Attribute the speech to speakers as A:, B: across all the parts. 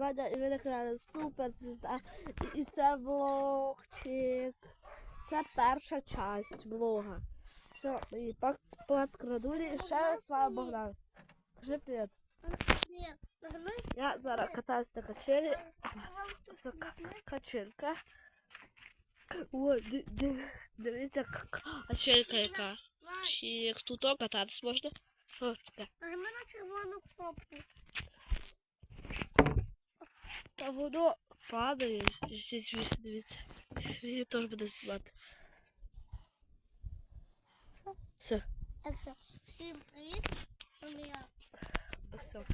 A: Ви наклали супер звізда. І, це влогчик. Це перша часть влога. Все, і пак подкрадулі. І ще з вами Богдан. Кажи привіт. Я зараз катаюсь на качелі. Качелька. О, ди- ди- дивіться, качелька яка. Як тут кататись можна. Ось таке.
B: Нажимай на червону кнопку.
A: Та воно падає. Дивіться. Він теж буде знімати. Все,
B: всім привіт.
A: Все.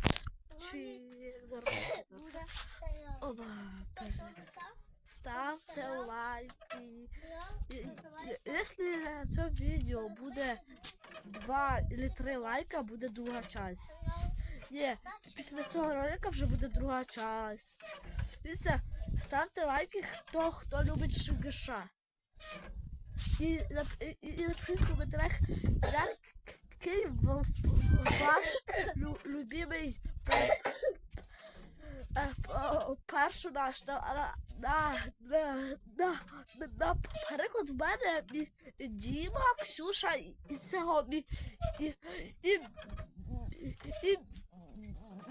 A: Ставте лайки. І-
B: називається
A: Якщо на цьому відео буде 2 чи 3 лайка, буде друга часть. Ні, після цього ролика вже буде друга часть. Дивіться, ставте лайки, хто хто любить Шигиша. І, і, і, напишіть в коментарях, який ваш лю, любимий е, персонаж на, на, на, на, на, на, на переклад в мене мі- Діма, Ксюша і, цього і, і, і, і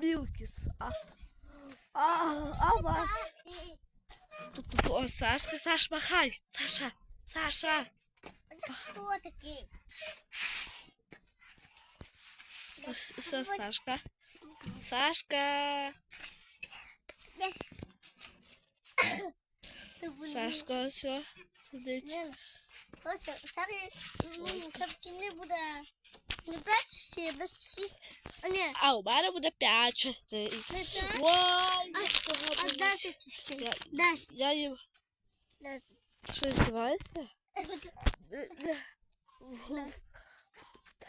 A: Мілкіс. А, а, а вас? Тут, тут, о, Сашка, Саш, махай. Саша, Саша.
B: Такий?
A: Ось, Все, Сашка. Сашка. Сашка, все. Сидить.
B: М, все-таки не буде не 5 частей, а 6. А ні,
A: А у мене буде п'ять частей.
B: не 5,
A: Ой,
B: а,
A: багато.
B: 10 частей.
A: Я,
B: 10.
A: я їм...
B: 10.
A: Що, здіваєшся?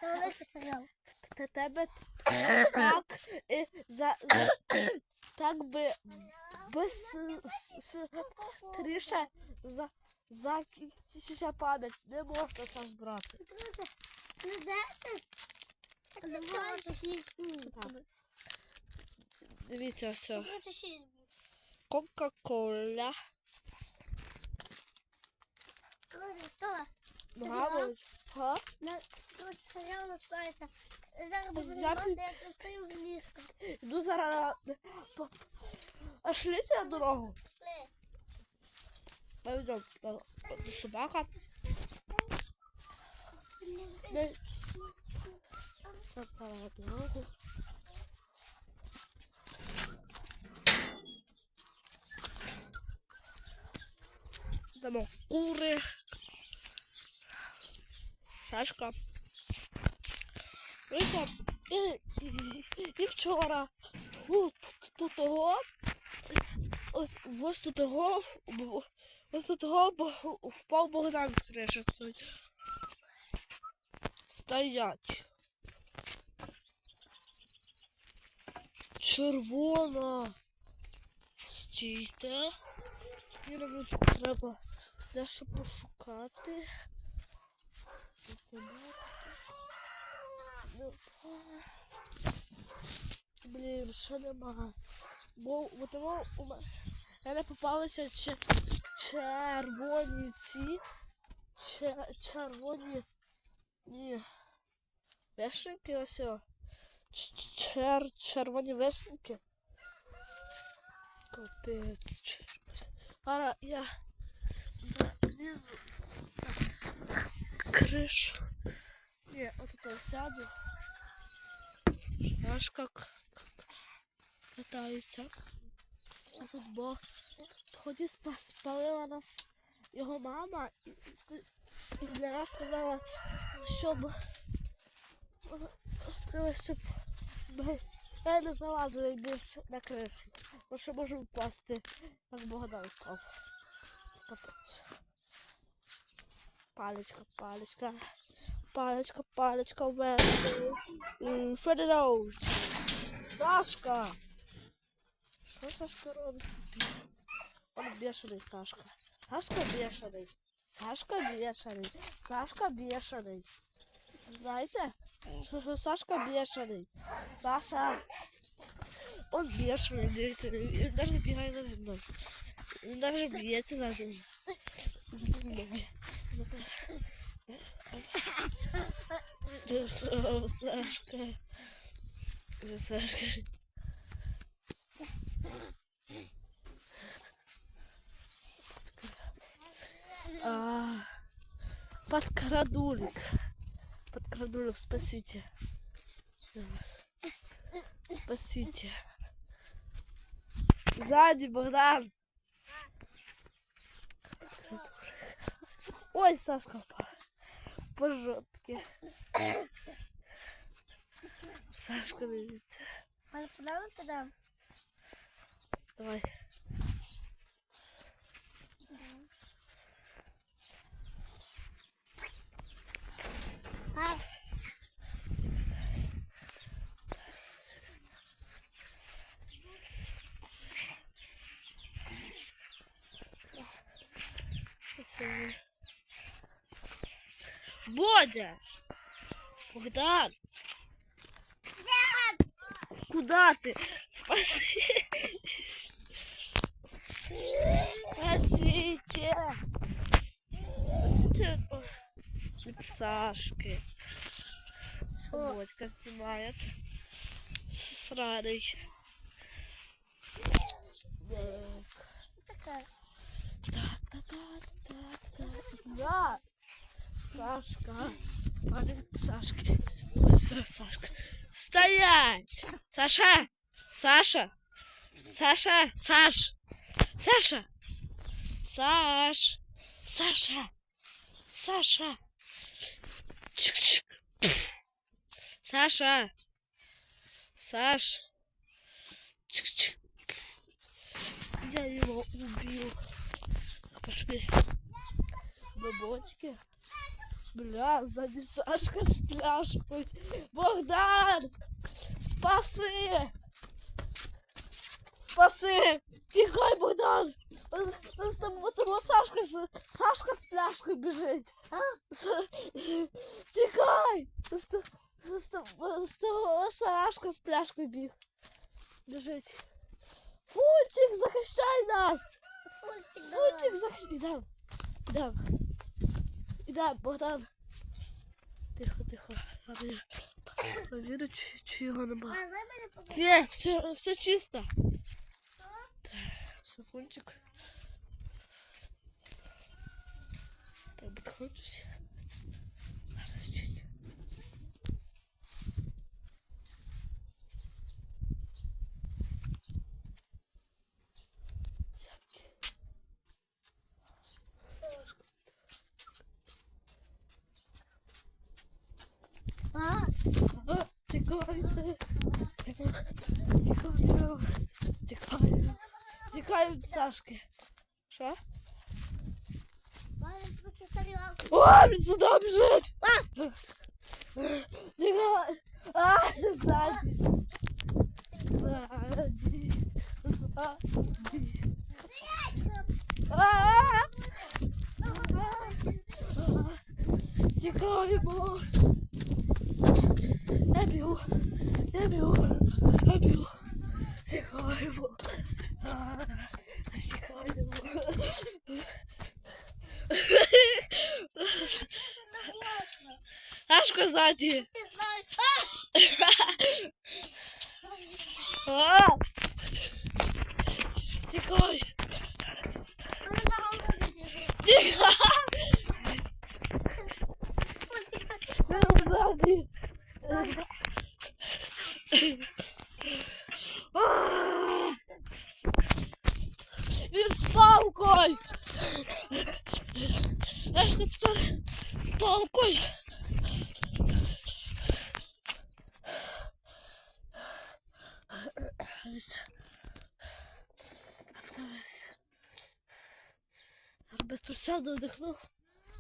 B: Це великий серіал.
A: Та тебе так е, за, за так би без тріше за закінчиться пам'ять. Не можна це збрати.
B: Не 10. а Давайте 6.
A: Дивіться все. Кока-кола. Браво. Га?
B: На, друзі, серіал називається. Зараз
A: Я
B: знімати, як з ліжка.
A: Йду зараз А шліться на дорогу.
B: Пішли.
A: Ми Ми... Попала на дорогу. Дамо кури. Шашка. Вийшов. І, і, і вчора тут, тут того, ось тут того, ось тут того впав Богдан з криші. Стоять. Червона. Стійте. Мені треба дещо пошукати. Блін, ще нема. Бо бо тому у мене попалися червоні ці. Че- червоні. Ні. Вишеньки ось. Чер, червоні вишеньки. Капець. Зараз я залізу на кришу. Ні, отут сяду. Аж як катаюся. А тут бо тоді спалила нас його мама і, і і для нас сказала, щоб вона щоб ми не залазили більше на кришу. Бо що може впасти, як Богдан впав. Капець. Паличка, паличка. Паличка, паличка вверх. Що? Сашка! Що Сашка робить? Он бешений Сашка. Сашка бешений. Сашка бешений. Сашка бешений. Знаєте? Що, що Сашка бешений. Саша. он бешеный, дивіться, він навіть бігає за зі мною. Він навіть б'ється за зі мною. За мною. Це Сашка. За Сашка. А, подкрадулик. Подкрадулик, спасите. Спасите. Сзади, Богдан. Ой, Сашка по, жопке. Сашка,
B: подам.
A: Давай. Бодя! Богдан! Куда ты? Спасите! Спасите от Сашки.
B: О.
A: Бодька снимает. Сраный.
B: Така.
A: Та-та-та-та-та. Да. Сашка. Парень Сашки. Все, Сашка. Стоять! Саша! Саша! Саша! Саш! Саша! Саш! Саша! Саша! Саша! Саш! Чик-чик. Я его убил. Пошли. Бабочки. Бля, сзади Сашка с пляшкой. Богдан! Спаси! Спаси! Тікай, Богдан! Там Сашка, з- Сашка з пляшкою біжить. С- Тікай! Ось там Сашка з пляшкою біг. Біжить. Фунтик, захищай нас!
B: Фунтик,
A: захищай! Ідем. Ідем. Ідем, Богдан. Тихо, тихо. Повірю, чи, чи його нема. Ні, все, все чисто. Так, секундчик. Так, підходжусь. Зараз чуть. Все.
B: А,
A: А, Тікайте. Тікаю. Тікаю. Тікаю від Сашки. Що?
B: мене тут тарілка.
A: О, він сюди біжить! А! Тікай! А, ззаді. Ззаді. Ззаді. А! Тікаємо. Я б'ю. Я б'ю. Я б'ю. Сашка ззаді.
B: Ти знаєш.
A: А! Тікай.
B: Мене на голову біжить.
A: Тікай.
B: Фунтик,
A: Я ззаді. А! Він з палкою. Сашка тепер з палкою. Ось. Втомився. Я без труся додихнув.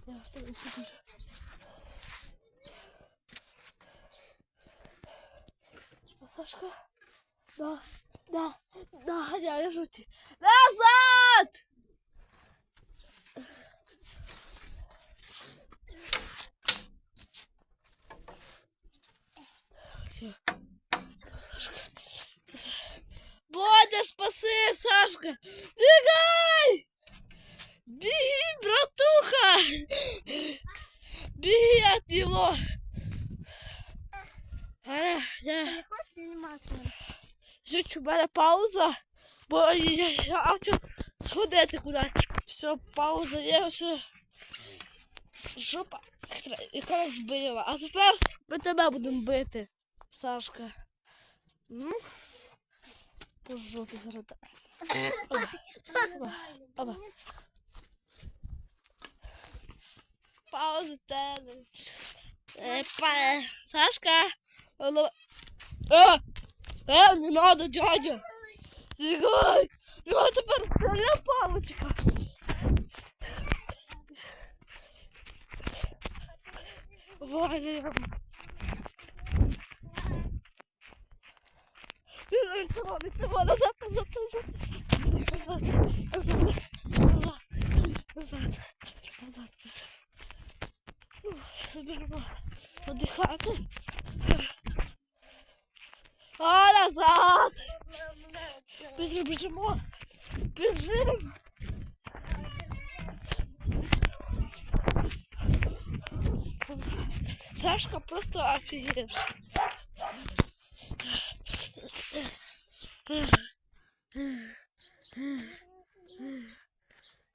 A: Я втомився дуже. Сашка? Да, да, да, я лежу. ті- Назад! Все. Бодя, спаси, Сашка! Бігай! Біги, братуха! Біги від нього! Аля, я...
B: Не хочеш знімати?
A: Чуть у мене пауза, бо я, я хочу сходити кудись. Все, пауза є, все. Жопа яка- яка збила. А тепер ми тебе будемо бити, Сашка. Ну, по жопі зараз. Оба. Пауза тебе. Сашка. Е, не надо, дядя. Бігай! Я тепер стріля паличка. Валя. Сама, назад, назад, назад. Назад, назад, назад, назад. Ух, подихати. А, назад! Бежим, бежимо! Бежим! Сашка просто офигевший.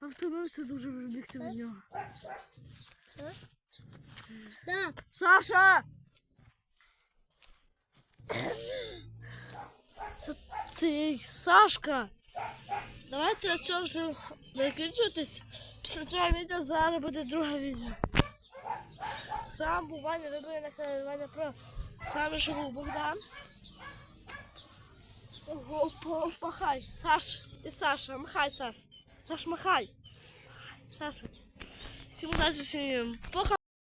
A: А дуже вже бігти від нього.
B: Так.
A: Саша! Це ти, Сашка! Давайте на цьому вже закінчуйтесь. Після цього відео зараз буде друге відео. Сам був Ваня, ви на каналі Ваня Про. Саме ж був Богдан. Махай, Саш і Саша, махай, Саш. Саш, махай. Саша. Всім удачі, пока.